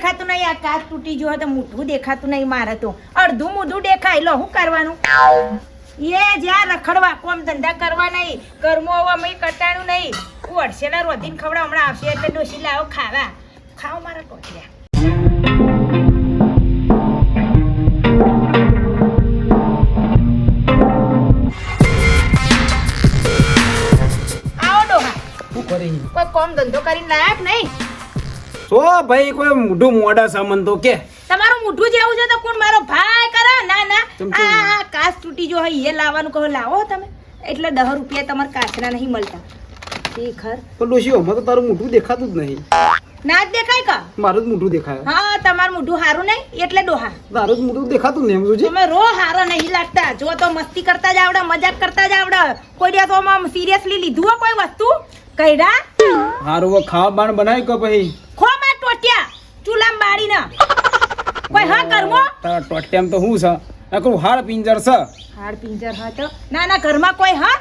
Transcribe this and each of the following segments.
દેખાતું નહીં આ કાચ તૂટી ગયો તો મોઢું દેખાતું નહીં મારે તો. અડધું મોઢું દેખાય. લો શું કરવાનું? એ જ્યાં રખડવા કોમ ધંધા કરવા નહીં. કર્મો હવે મેં કટાણું નહીં. હું અડસેલા રોધીને ખવડાવ હમણાં આવશે એટલે ડોસી લાવો ખાવા. ખાઓ મારા ટોટિયા કોઈ કોમ ધંધો કરીને લાયક નહીં? સો ભાઈ કોઈ મોઢું મોડા સામાન તો કે. તમારું મોઢું જેવું છે તો કોણ મારો ભાઈ કરે? ના ના. આ કાચ તૂટી જો હોય એ લાવવાનું કહો લાવો તમે. એટલે દહ રૂપિયા તમારે કાચના નહીં મળતા. શેખર. પણ ડોશી હમણાં તો તારું મોઢું દેખાતું જ નહીં. ના જ દેખાય કા? મારું જ મોઢું દેખાય. હા તમારું મોઢું હારું નહીં એટલે ડોહા. તારું જ મોઢું દેખાતું નહીં એમ તમે રો હારા નહીં લાગતા. જો તો મસ્તી કરતા જ આવડે મજાક કરતા જ આવડે. કોઈ દિવસ આમ સિરિયસલી લીધું હોય કોઈ વસ્તુ? કઈડા હારું ખાવા બાણ બનાવી કે પછી. ખો માં ટોટિયા ચૂલામ બાળીને. કોઈ હા કરમો તારા ટોટિયામ તો હું છે? નકરું હાડ પિંજર છે? હાડ પિંજર હા તો. ના ના ઘરમાં કોઈ હા?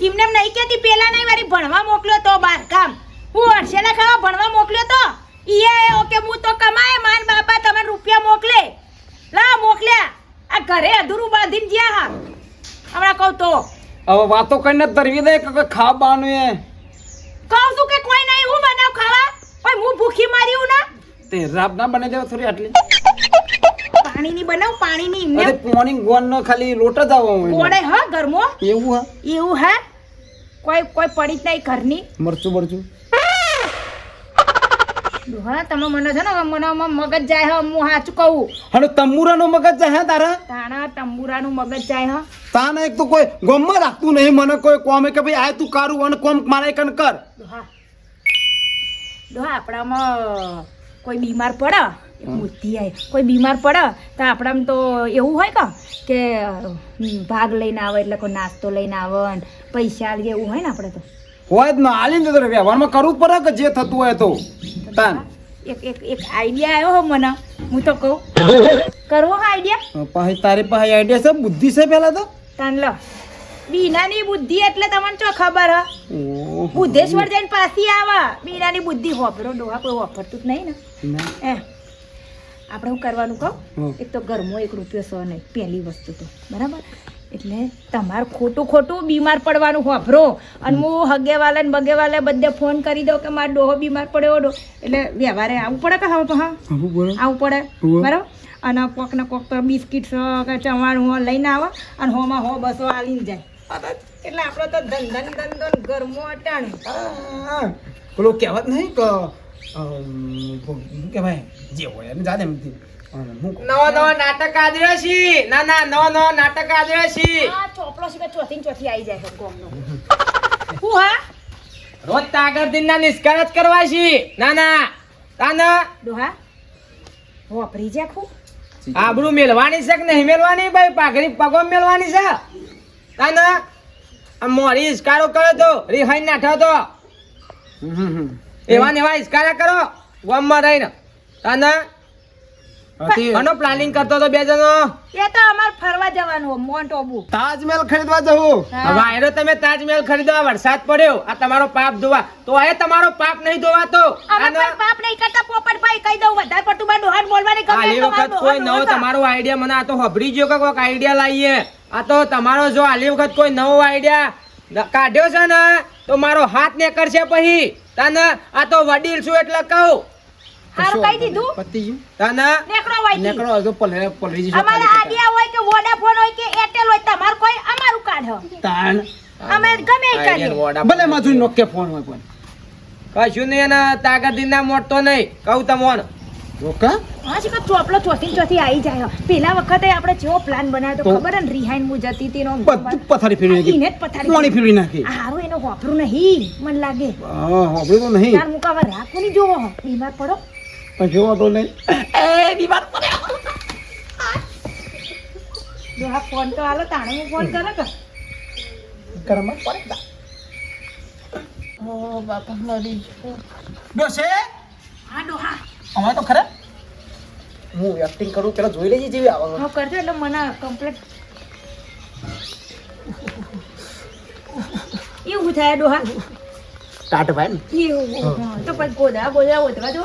એમને નહીં કેતી પેલા નહીં મારી ભણવા મોકલ્યો તો બાર કામ. હું અડસેલા ખાવા ભણવા મોકલ્યો તો? ઈએ ઓકે હું તો કમાય માન બાપા તમે રૂપિયા મોકલે. લા મોકલ્યા. આ ઘરે અધૂરું બાંધીને જ્યાં હા. હમણાં કહું તો. હવે વાતો કરીને તરવી દે કે ખાવાનું એ કહું છું કે કોઈ નહીં હું બનાવ ખાવા ઓય હું ભૂખી માર્યું ના? તે રાબ ના બને દેવા થોડી આટલી. પાણીની બનાવ પાણીની એમને અરે મોર્નિંગ ગોન નો ખાલી લોટ જ આવો કોડે હા ગરમો? એવું હા? એવું હા? કોઈ કોઈ પડી જ નહીં ઘરની. મરચું બરચું. હા તમે મને છે ને મને મગજ જાય હા હું સાચું કહું. હણો તંબુરાનો મગજ જાય હા તારા? તાણા તંબુરાનું મગજ જાય હા. તાને એક તો કોઈ ગમમાં રાખતું નહીં મને કોઈ કોમે કે ભાઈ આ તું કારું અને કોમ મારે કન કર. ડોહા આપણામાં કોઈ બીમાર પડે બુદ્ધિ આવે કોઈ બીમાર પડે તો આપણામાં તો એવું હોય કે કે ભાગ લઈને આવે એટલે કોઈ નાસ્તો લઈને આવે પૈસા આલીએ એવું હોય ને આપણે તો? હોય જ ના આલીને જતો વ્યવહારમાં કરવું જ પડે કે જે થતું હોય તો? તાન. એક એક એક આઈડિયા આવ્યો હો મને હું તો કહું. કરવો આઈડિયા પાસે તારી પાસે આઈડિયા છે બુદ્ધિ છે પેલા તો? તાન લો. બીનાની બુદ્ધિ એટલે તમને ચો ખબર હ? બુદ્ધેશ્વર જઈને પાછી આવે. બીનાની બુદ્ધિ હોભરો ડોહા કોઈ વાપરતું જ નહીં ને. એ. આપણે હું કરવાનું કહું? એક તો ઘરમાં એક રૂપિયો સો નહીં પહેલી વસ્તુ તો. બરાબર? એટલે તમારે ખોટું ખોટું બીમાર પડવાનું હોભરો. અને હું હગેવાલા ને બગેવાલે બધે ફોન કરી દઉં કે મારો ડોહો બીમાર પડ્યો ડો. એટલે વ્યવહારે આવવું પડે કે હા હા? આવું પડે. બરાબર? અને કોક ને કોક તો બિસ્કિટ કે ચવાણું હો લઈને આવે. અને હોમાં હો બસો આવીને જાય. એટલે આપણો તો ધંધન ધંધો ગરમો ઘરમો અટાણે. પેલું કહેવત નહીં કે શું કહેવાય? જે હોય એમ જાને એમ? નવો નવો નાટક આદર્યો છે. ના ના નવો નવો નાટક આદર્યો છે. આ ચોપડો છે કે ચોથી ચોથી આવી જાય છે ગોમનો હું હા? રોજ તાગર દિન ના નિષ્કાર જ કરવા છી. ના ના. તાના. ડોહા વાપરી જા ખૂબ આબરૂ મેલવાની છે કે નહીં? મેલવાની ભાઈ પાઘડી પગો મેલવાની છે? તાના આ મોરી ઇસ્કારો કર્યો તો રિહાઈ નાઠો તો. હમ, હમ, હમ. એવા ને એવા ઇસ્કારા કરો ગામમાં રહીને. તાના આનો પ્લાનિંગ કરતો તો બે જણો. એ તો અમાર ફરવા જવાનું મોન્ટ આબુ તાજમહેલ ખરીદવા જવું. હવે આયરો તમે તાજમહેલ ખરીદવા વરસાદ પડ્યો આ તમારો પાપ ધોવા. તો આ તમારો પાપ નહીં ધોવાતો. અમે પાપ નહીં કરતા પોપટભાઈ કહી દઉં વધારે પડતું મારા ડોહાને બોલવાની ગમે તો વખત કોઈ નવો તમારો આઈડિયા મને આ તો હબરી ગયો કે કોઈક આઈડિયા લાવીએ. આ તો તમારો જો આલી વખત કોઈ નવો આઈડિયા કાઢ્યો છે ને તો મારો હાથ ને કરશે પછી તને આ તો વડીલ છું એટલે કહું. હારું કહી દીધું? પતી તને નેકળો હોય પલરી જશે અમારે આડિયા હોય કે વોડાફોન હોય કે એરટેલ હોય તમારે કોઈ અમારું કાઢો તાણ. અમે ગમે એ ભલે માથું નોકે ફોન હોય પણ. કશું નહીં એના તાકાત ના મોટતો નહીં. કહું તમોન. ઓકે હા છે કે ચોપલો ચોથી ચોથી આવી જાય. પેલા વખતે આપણે જેવો પ્લાન બનાવ્યો તો? ખબર ને રિહાઈન મુ જતી હતી બધું પથારી ફેરવી નાખી. ઈને પથારી પાણી ફેરવી નાખી. હારું એનો વાપરું નહીં મને લાગે. હા આપણે તો નહીં. ચાર મુકાવા રાખો નહીં જોવો. બીમાર પડો. પણ જોવો તો નહીં. જો આ ફોન તો હાલો તાણે હું ફોન કરે કે? ઘરમાં પડે ઓ બાપા નડી ડોસે? હા ડોહા અમારે તો ખરા? હું એક્ટિંગ કરું પેલા જોઈ લેજે જેવી આવે હું કરજો એટલે મને કમ્પ્લીટ એવું થાય ડોહા. ટાટ ભાઈ ને? એવું હા, તો પછી ગોદા ગોદા ઓતવા જો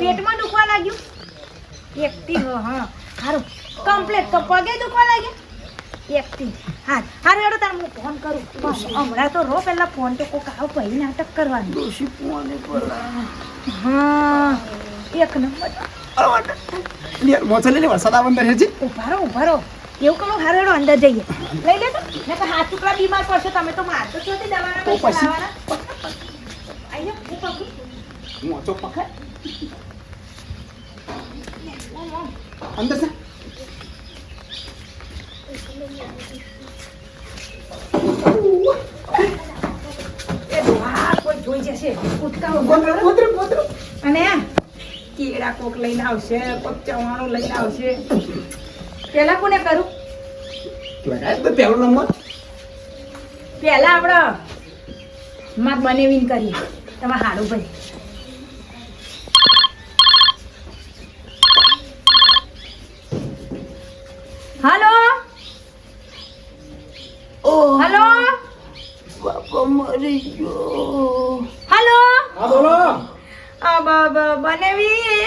પેટમાં દુખવા લાગ્યું. એક્ટિંગ હો હા. સારું કમ્પ્લીટ તો પગે દુખવા લાગ્યા? એકટી હા હારું હેડો તારે હું ફોન કરું. હમણાં તો રો પહેલાં ફોન તો કોક આવ પછી નાટક કરવાનું. હા. એક નંબર. લે મોચો લે લે વરસાદ આવે અંદર છે ઊભા રહો ઊભા રહો. એવું કરો હારું હેડો અંદર જઈએ. લઈ લેતો ને તો હાથ ટુકડા બીમાર પડશે તમે તો મારતો છો તે દવાના તો પછી? આયો હું પકડું મોચો પકડ. અંદર છે એ વાહ, કોઈ જોઈ જશે ઉઠકા ઊભા ગોતરો કરો. ગોતરો ગોતરો અને આ કેળા કોક લઈને આવશે કોક ચવાણું લઈને આવશે. પેલા કોને કરું? પહેલો નંબર. પેલા આપણે માં બનેવીને કરીએ. તમે હારું ભાઈ. હલો? હલો? બાપા મરી ગયો. હલો? હા બોલો. બનેવી.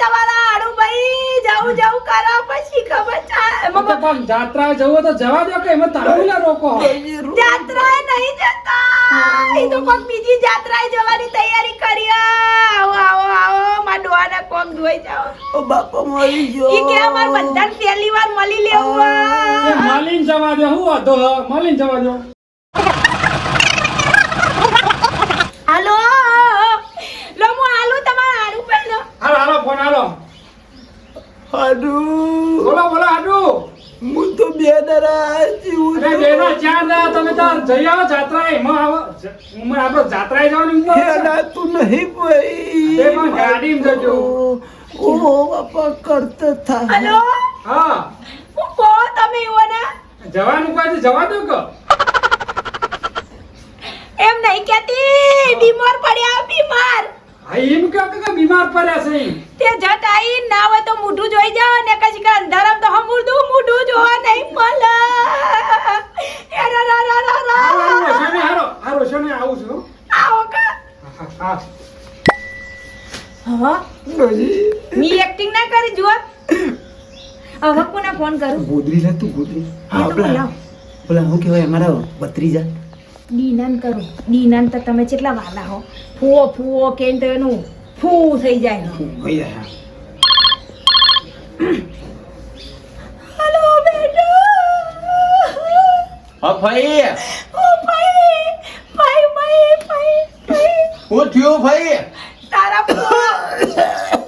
તમારા હાડું ભાઈ જવું જવું કરો પછી ખબર ચા- જાત્રા જવું તો જવા દો કે એમાં તારું રોકો? જાત્રાએ નહીં જતા. એ તો કોક બીજી જાત્રાએ જવાની તૈયારી કરી. આવો આવો આવો. મારા ડોહાને કોક જોઈ જાવ ઓ બાપા મરી ઈ કે અમાર બધાને પહેલી વાર મળી લેવું. માલીન જવા દો. હું વાંધો મળી જવા દો હાલો લો હું હાલું તમારા હારું પહેલો હાલો હાલો ફોન હાલો હાડું. બોલો બોલો હાડુ. હું તો બે દરા જીવું અરે બેના ચાર ના તમે તો જઈ આવો જાત્રા એમાં આવો. ઉંમર આપણો જાત્રાએ જવાની ઉંમર. હેડા તું નહીં ભાઈ. એમાં ગાડીમાં જજો. ઓ બાપા કરતો થા. હાલો? હા. હું કહો તમે એવોના જવાનું કોઈ જવા દો કે. એમ નહીં કેતી બીમાર પડ્યા બીમાર. એમ કહો કે કે બીમાર પડ્યા છે. તે જટ આઈ ના હોય તો મોઢું જોઈ જાવ ને કશી કે અંધારામ તો હમુરદું મોઢું જોવા નહીં મળે. એ રા રા રા રા. હારો શને હારો? હારો શને આવું છું? આવો કા. હા, હા હા મી એક્ટિંગ ના કરી જુઓ. હવે કોને ફોન કરું? ગોદરી લે તું ગોદરી. હા બોલા બોલા હું કહેવાય અમારા ભત્રીજા દીનાન કરું દીનાન તો તમે કેટલા વાલા હો ફૂઓ ફૂઓ કે તો એનું ફૂ થઈ જાય હોય જાય હલો બેટા હા ભાઈ ઓ ભાઈ ભાઈ ભાઈ ભાઈ ભાઈ હું થયું ભાઈ તારા ફુવા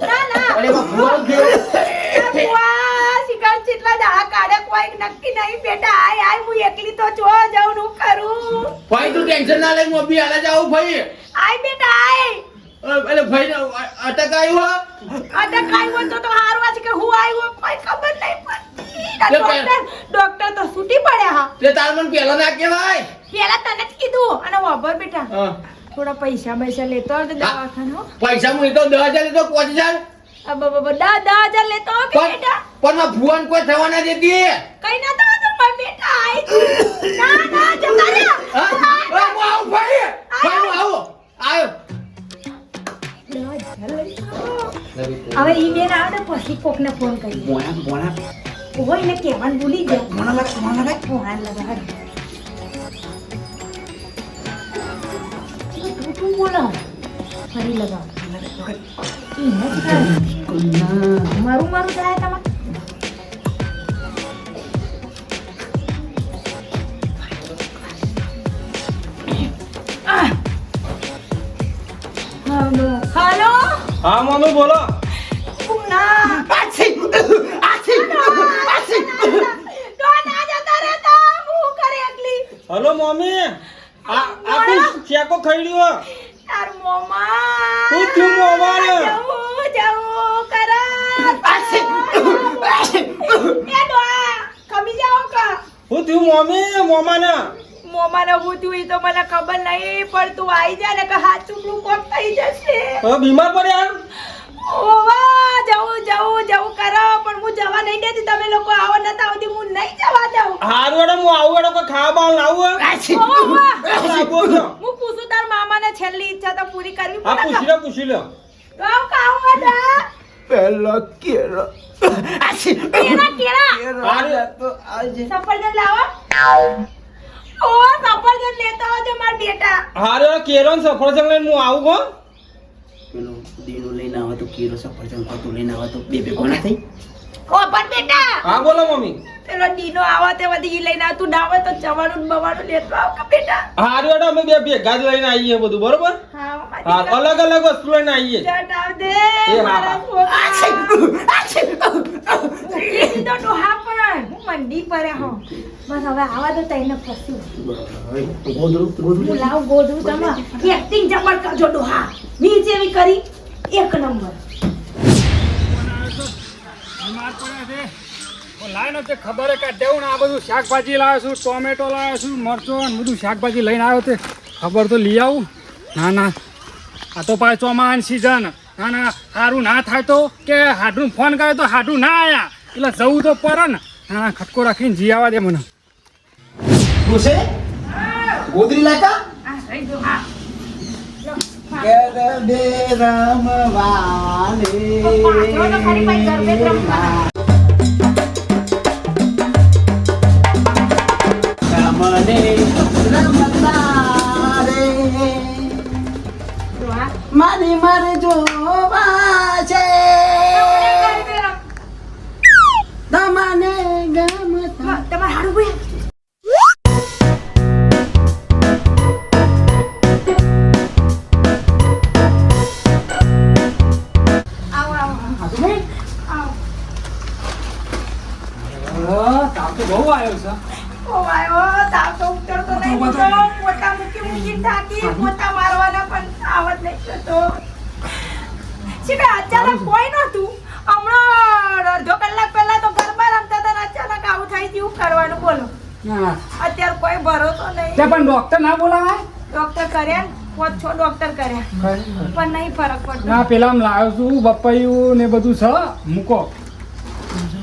ના ના અરે એમાં ભૂવાનું થયું તારા ફુવા શિકાર જેટલા દાડા કાઢે કોઈ નક્કી નહીં બેટા આય આય હું એકલી તો જો જાઉં નું કરું. ભાઈ તું ટેન્શન ના લે હું બી હાલે જાઉં ભાઈ. આય બેટા આય. એટલે ભાઈ અટકાયું હા? અટકાયું અટક તો તો હારવા છે કે હું આવ્યો કોઈ ખબર નહીં પડતી. ડોક્ટર તો છૂટી પડ્યા હા. તે તાર મને પહેલા ના કહેવાય પહેલા તને જ કીધું અને વાપર બેટા થોડા પૈસા પૈસા લેતો દવાખાનો પૈસા હું તો દસ હજાર લેતો પાંચ હજાર દસ હજાર લેતો કે બેટા? પણ માં ભુવન કોઈ થવા ના દેતી? કઈ ના તો તું પણ બેટા આય. ના ના જતા રહ્યા હા? આવું ભાઈ. ભાઈ હું આવું. આવ્યો હવે ઈ બેન આવે ને પછી કોકને ફોન કરી મોણા મોણા. હોય ને કહેવાનું ભૂલી જાય મોણા લાગ મોણા લાગ. ફોન લગાડ તું તું ફરી લગાવ. મારું મારું જાય તમારે હાલો હાલો હા મમ્મી બોલો. આછી આછી આછી તો ના જતા રહેતા હું કરે એકલી. હલો મમ્મી આ આ કોઈ ચેકો ખઈડ્યો? તાર મોમા. થયું મોમાને? જવું જવું કરા એ ડોહા ખમી જાઓ કા? હું તું મમ્મી મોમાના? મોમાને હું તું એ તો મને ખબર નહીં પણ તું આવી જા ને કે હાથું બ્લુ કોટ થઈ જશે. હવે બીમાર પડ્યા? ઓવા જવું જવું જવું કરો પણ હું જવા નહીં દેતી. તમે લોકો આવો નતા આવતી હું નહીં જવા દઉં. હારું એડો હું આવું એડો કોઈ ખાવા બાવા લાવું ઓવા, તાર મામા મને છેલ્લી ઈચ્છા તો પૂરી કરવી પડે આ પૂછી લે પૂછી લે. તો કાઉ હતા પહેલા કેરા આછી. કેરા કેરા કેળા. તો આજે સફરજન લાવો. ઓ સફરજન લેતા આવજો માર બેટા. હારે કેરો ને સફરજન લઈને હું આવું કો પેલો દીનો લઈને આવે તો કેરો સફરજન તો લઈને આવે તો બે બે કોના થઈ? ઓ પણ બેટા. હા બોલો મમ્મી. પેલો ડીનો આવા તે બધી લઈને આવતું. ના આવે તો ચવાણું બવાનું લેતો આવ કે બેટા. હારું હેડો અમે બે ભેગા જ લઈને આવીએ બધું બરોબર? હા હા અલગ અલગ વસ્તુ લઈને આવીએ જટ દે એ હા, છે આ છે ડીનો દીધો હા પણ. હું મંડી પર હો. બસ હવે આવા તો તઈને ફસ્યું ગોદડું હું લાવ ગોદરું તમે એક્ટિંગ જબર કરજો ડોહા. મી જેવી કરી એક નંબર. બીમાર પડ્યા છે તો લાય ખબર હે કે દેવું ને આ બધું શાકભાજી લાવ્યો છું ટોમેટો લાવ્યો છું મરચો ને બધું શાકભાજી લઈને આવ્યો તે. ખબર તો લઈ આવું. ના ના. આ તો પાછું ચોમાન સિઝન ના ના સારું ના થાય તો કે હાડું ફોન કરે તો હાડું ના આયા. એટલે જવું તો પડે ને. ના ના ખટકો રાખીને જી આવવા દે મને. ખુશે ગોદરી બે રમવાને પાછો ડોહા મારી મારે જોવા છે. તમને ગમતા તમારે હારું ભાઈ. ના બોલાવાય? ડોક્ટર કર્યા પાંચ છ ડોક્ટર કર્યા પણ નહીં ફરક પડતો. ના પેલા લાવ્યો છું બપૈયું ને બધું છે મૂકો.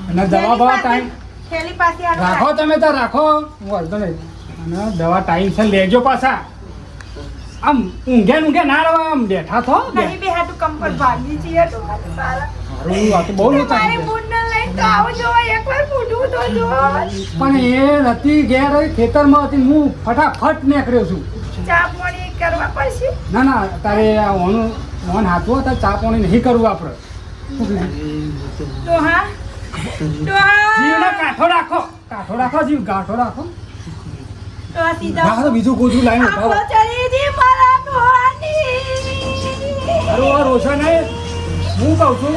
અને દવા બવા ટાઈમ થેલી પાસે રાખો તમે તો રાખો. વાંધો નહીં. અને દવા ટાઈમ છે લેજો પાછા. આમ ઊંઘે ઊંઘે ના રહો આમ બેઠા થો નહીં બેઠા તું કંપર ભાગી છીએ તો સારા. આ તો બહુ લઈને તો તો પણ એ નથી ઘેર ખેતરમાં હતી હું ફટાફટ નીકળ્યો છું. ચા પાણી કરવા પડશે? ના ના તારે આ ઓનું ઓન હાથવું હતા ચા પાણી નહીં કરવું આપણે. ડોહા જીવને કાઠો રાખો. કાઠો રાખો જીવ કાઠો રાખો. બીજું ગોજું લાવીને ઉઠાવો. રોશન હે કહું છું?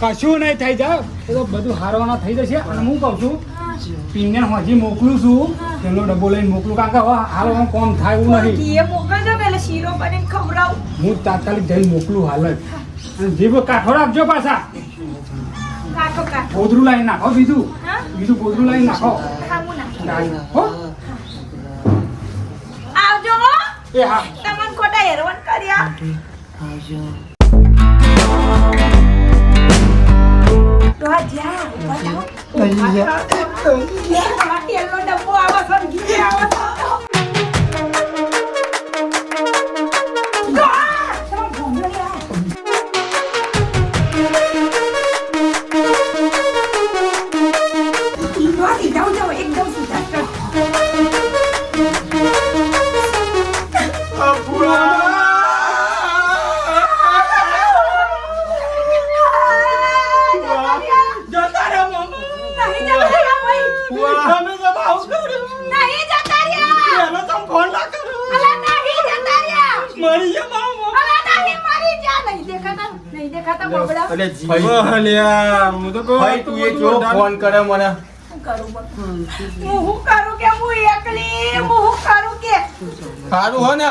કશું નહીં થઈ જાય એ તો બધું હારવાના થઈ જશે. અને હું કહું છું પીને હજી મોકલું છું. તેનો ડબ્બો લઈને મોકલું. કારણ કે હવે હારવાનું કોમ થાય એવું નથી. એ મોકલજો પેલે શીરો બનીને ખવડાવું. હું તાત્કાલિક જઈને મોકલું હાલ જ. અને જીભ કાઠો રાખજો પાછા. ગોધરું લાવી નાખો બીજું. બીજું ગોધરું લાવી નાખો. હો આવજો હો એ હા તમને ખોટા હેરવન કર્યા ડોહા જ્યાં ઊભા થાઓ. ઊભા થાઓ. આ તેલનો ડબ્બો આવો છો ને ઘી આવો છો. કરે મને? શું કરું બકા? હું શું કરું કે હું એકલી? હું શું કરું કે? સારું હો ને.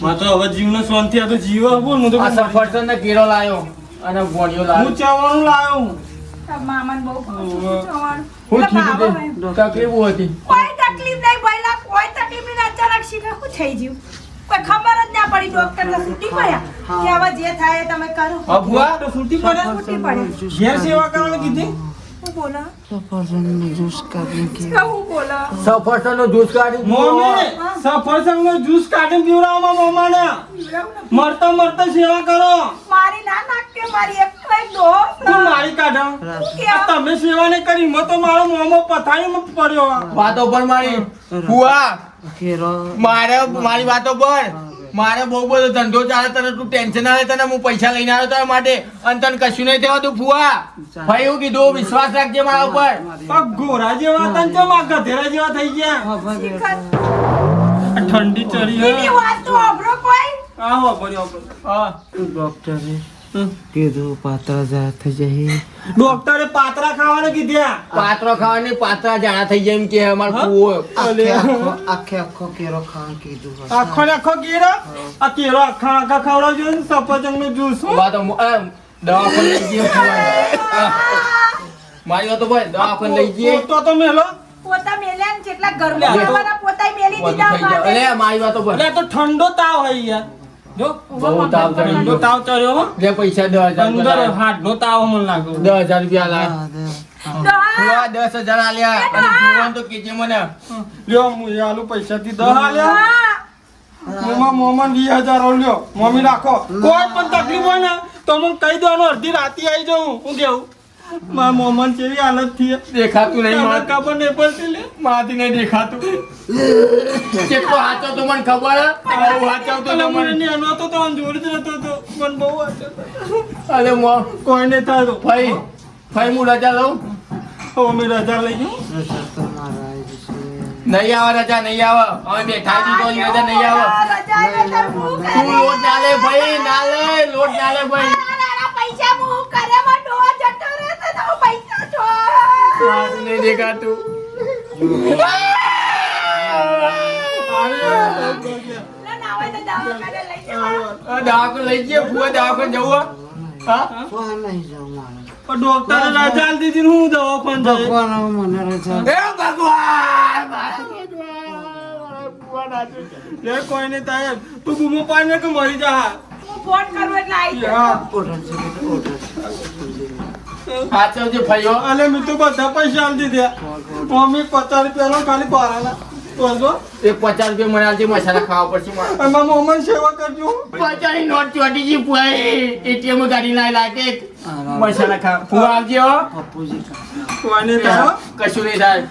માં હવે જીવનો શાંતિ આ તો જીવો બોલ હું તો આ સફરજન ને કેળો લાયો અને ગોળીઓ હું લાયો. લાયો મામાને બહુ ભાવ છે ઓવે. જવાનું. હું કીધું ભાવો તે એમ. તકલીફ હતી. કોઈ તકલીફ નહીં ભઈલા કોઈ તકલીફ નહીં. અચાનક શીખે શું થઈ ગયું? કોઈ ખબર જ ના પડી ડોક્ટર ને છૂટી પડ્યા. કે હવે જે થાય તમે કરો. તો છૂટી પડે છૂટી પડે. ઘેર સેવા કરવાની કીધી? જ્યુસ કાઢી સફરજન નો જ્યુસ કાઢી મમ્મી સફરજનનો જ્યુસ કાઢીને પીવડાવો મમ્માને મરતા મરતા સેવા કરો. મારી ના નાખ કે મારી એક તો એક મારી કાઢો. તમે સેવા નહીં કરી મેં તો મારો મોમો પથારીમાં પડ્યો. વાતો પર મારી. ફુવા. મારે મારી વાતો પર. મારે બહુ બધો ધંધો ચાલે તને તું ટેન્શન આવે તને હું પૈસા લઈને આવ્યો તારા માટે. અને તને કશું નહીં થવા તું ફુવા. ભાઈ એવું કીધું વિશ્વાસ રાખજે મારા ઉપર. ગોરા જેવા તને તો ચમ આ જેવા થઈ ગયા? ઠંડી ચડી વાત તો અભરો કોઈ. પડ્યો. હા. ડોક્ટરે કીધું પાત્ર જાડા થઈ જાય. ડોક્ટરે પાતરા ખાવાને કીધ્યા પાત્રો ખાવાની પાત્રા જાડા થઈ જાય એમ કે અમાર કુવો. આખે આખો કેરો ખાવા કીધું આખો ને આખો કેરો? આ કેરો આખા આખા ખવડાવજો ને સફરજનનો જ્યુસ વાત એમ દવાખાને લઈ જઈએ. મારી વાતો પર દવાખાને લઈ જઈએ તો તો મેલો. પોતા મેલ્યા ને કેટલા રહેવાના પોતાય મેલી દીધા થઈ અલે મારી વાતો તો ઠંડો તાવ હોય યાર. જો? બહુ તાવ ચડ્યો. ઠંડો તાવ ચડ્યો હો. લે પૈસા દસ હજાર અંદર રૂપિયા હાથનો તાવ મને લાગ્યો દસ રૂપિયા લાય. ડોહા, ફુવા આલ્યા. અને ફુવાને તો કીજે મને. લ્યો હું આલુ પૈસા થી દહ આલ્યા. ડોહા. મોમાં મોમાં વીસ હજાર લ્યો. મમ્મી રાખો. કોઈ પણ તકલીફ હોય ને તો હું કહી દો અડધી રાતે આવી જાઉં. હું કેવું મારા મોમન કેવી હાલત થઈ દેખાતું નહીં મારા કાપડ ને પણ માથી નહીં દેખાતું. કેટલો હાચો તો મને ખબર હે? બહુ હાચવતો તો મને. નેનો તો તો આમ જોડે જ રહેતો તો મને બહુ હાચો અરે મો કોઈ નહીં થાય તો ભાઈ ભાઈ હું રજા લઉં? હવે અમે રજા લઈ ગયું નહીં આવે રજા નહીં આવે. અમે બેઠા તો રજા નહીં આવે. તો લોટ ના લે ભાઈ ના લે લોટ ના લે ભાઈ પૈસા હું કરે માં ડોહા જતો રહે તો તો પૈસા છો હાથ નહીં દેખાતું દવાખાને લઈ જવા ભૂવા દવાખાને લઈ જઈએ ફુવા દવાખાને જવું હે? હા નહીં પણ ડોક્ટરે રજા દીધી હું દવાખાને જઈ. ભગવાન મને રજા એ ભગવાન. લે કોઈ નહીં થાય તું બૂમો પાડીને કે મરી જા ફોન કરું એટલે આવી જશે. હા. ઓર્ડર છે ઓર્ડર હાચવજે ભાઈઓ અને મિત્રો બધા પૈસા આલી દીધા. મમ્મી પચાસ રૂપિયાનો ખાલી બારાના બોલજો. એક પચાસ રૂપિયા મને આલજે મસાલા ખાવા પડશે મારે. મોમન સેવા કરજો. પચાસની નોટ ચોટી જી ફુવાઈ એટીએમ ગાડી ના લાગે મસાલા આવજે પપ્પુજી કશું નહીં થાય.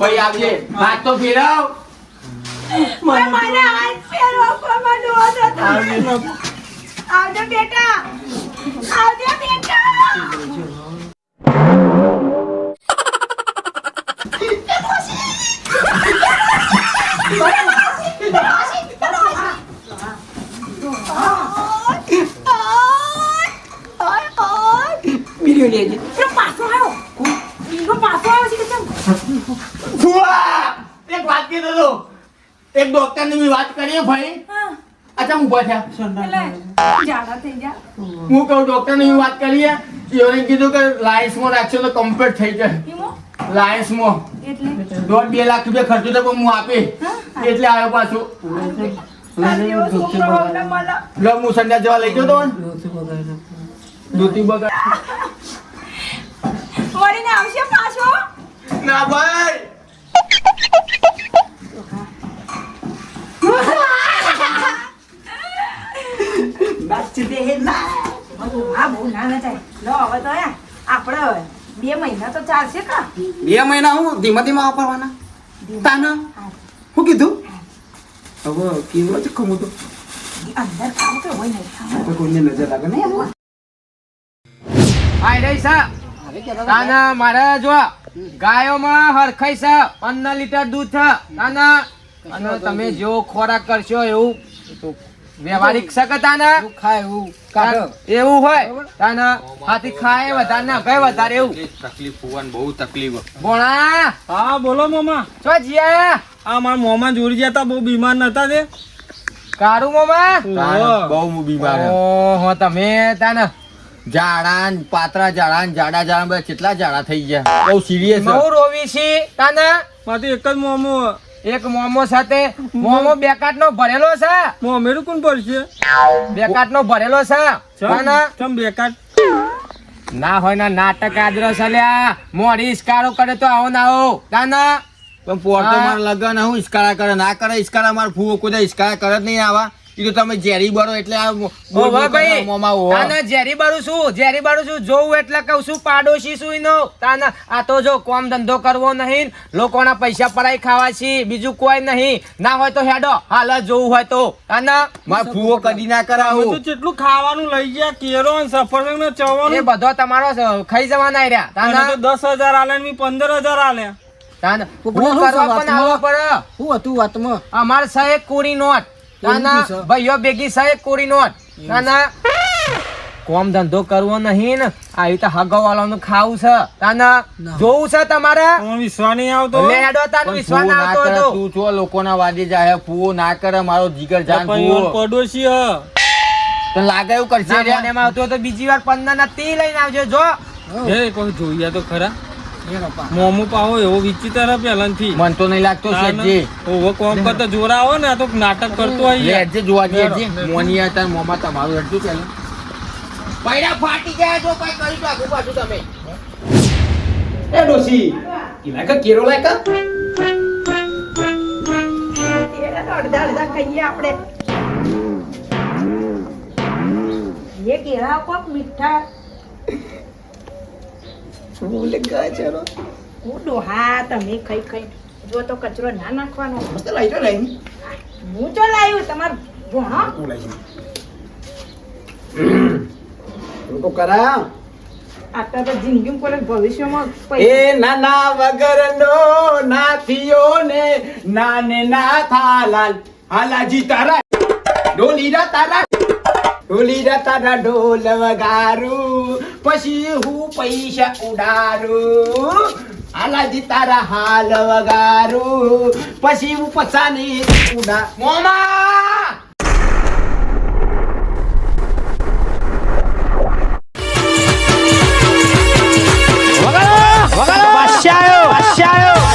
ભાઈ આવજે હાથ તો ફેરવ. મને હાથ ફેરવો પણ માં ડોહા જતો રહે. આવજો બેટા. એક વાત કીધો તો. એક ડોક્ટરની વાત કરીએ ભાઈ. અચ્છા ઊભા થયા. હું કહું ડોક્ટરની વાત કરીએ. કીધું કે લાયન્સમાં રાખશો તો કમ્પ્લીટ થઈ જાય. લાયન્સમાં દોઢ બે લાખ રૂપિયા ખર્ચો તો હું આપે એટલે આવ્યો પાછું. લો હું જવા લઈ ગયો તો ને. ધોતી વળીને આવશે પાછો? ના ભાઈ. આ બહુ ના ના થાય. લો હવે તો હે આપણે બે મહિના તો ચાલશે કા? બે મહિના હું ધીમા ધીમા વાપરવાના? તાના? શું કીધું? હવે કેવો છે ખમું તો. અંદર ખાવ તો હોય નહીં તો કોઈને નજર લાગે નહીં આઈ રહી છે. તાના મારે જો ગાયોમાં હરખાઈ છે પંદર લીટર દૂધ છે. તાના અને તમે જો ખોરાક કરશો એવું. વ્યવહારિક કે ખાય એવું એવું હોય તાના હાથી ખાય વધારે ના ભાઈ વધારે એવું. તકલીફ હોવાની બહુ તકલીફ. ભોણા હા બોલો મામા. છો જીયા! આ મારા મોમાં જોડી જતા બહુ બીમાર નતા તે. કારું મોમા? બહુ હું બીમાર. ઓહો તમે તાના ઝાડા ને પાતળા જાડા ને જાડા ઝાડા બધા કેટલા ઝાડા થઈ ગયા. બહુ સિરિયસ બહુ રોવી છી તાના. માથી એક જ મોમો એક મોમો સાથે મોમો બેકાટ નો ભરેલો છે. મોમેરું કોણ પડશે બેકાટ નો ભરેલો છે. તાના ચમ બેકાર ના હોય ના નાટક આદરો છે લ્યા. મોડી ઇસ્કારો કરે તો આવો ના આવો. તાના? પણ પોર તો મારા લગન હું ઇસ્કારા કરે ના કરે ઇસ્કારા મારા ફૂવો કોઈ ઇસ્કારા કરે જ નહીં આવા. તો તમે ઝેરી બરો એટલે આ મોંમાં ઝેરી બરું છું ઝેરી બરું છું જોઉં એટલે કહું છું પાડોશી શું એનો તાના આ તો જો કોમ ધંધો કરવો નહીં લોકોના પૈસા પડાઈ ખાવા છે બીજું કોઈ નહીં. ના હોય તો હેડો હાલ જોવું હોય તો. તાના મારે ફૂવો કદી ના કરાવું. જેટલું ખાવાનું લઈ ગયા કેરો સફરજન ને એ ચવાનું બધો તમારો ખાઈ જવાના રહ્યા. તાના દસ હજાર આલે ને મેં પંદર હજાર આલે તાના કરવા પણ આવવા પડે શું હતું વાતમાં? અમાર સાહેબ કોરી નોટ. તાના એવું ભાઈઓ ભેગી સાહેબ કોરી નોટ તાના કોમ ધંધો કરવો નહીં ને આવી રીતે હગો વાળાનું ખાવું છે. તાના જોવું છે તમારે? વિશ્વાસ નહીં આવતો. લે હેડો તાન વિશ્વાસ ના ના આવતો કરે તું છો લોકોના વાદે જાય ફૂવો ના કરે મારો જીગર જાન પણ પડોશી હ. તો લાગે એવું કરશે રે? એમાં આવતું તો બીજી વાર પંદર ના તી લઈને આવજો જો. કોઈ જોઈએ તો ખરા. મોમું પાવો એવો વિચિત્ર હે પહેલાંથી. મન તો નહીં લાગતો. શેઠજી ઓવો કોમ કરતો જોરા આવો ને આ તો નાટક કરતો હોય જોવા. તાર મોંમાં તમારું હેડજું પેલા. પૈડા ફાટી ગયા જો કઈ કરી તો પાછું તમે એ ડોશી ઈ લાયકા કેરો લાયકા અડધા અડધા ખાઈએ આપણે એ કેળા કોક મીઠા બોલે ગાજરો હું ડોહા તમે ખાઈ ખાઈ જો તો કચરો ના નાખવાનો. લાઈટો લઈ હું તો લાવ્યું તમાર ભણો હું. લઈ લોકો કરા. આટલા તો જિંદગી પર ભવિષ્યમાં એ નાના વગરનો નાથીઓ ને નાને ના થાલાલ હાલાજી તારા. ડોલીરા તારા. ડોલીરા તારા ઢોલ વગારું. પછી હું પૈસા ઉડારું હાલાજી તારા હાલ વગારું. પછી હું પછાની ઉડા મોમા! વગાડો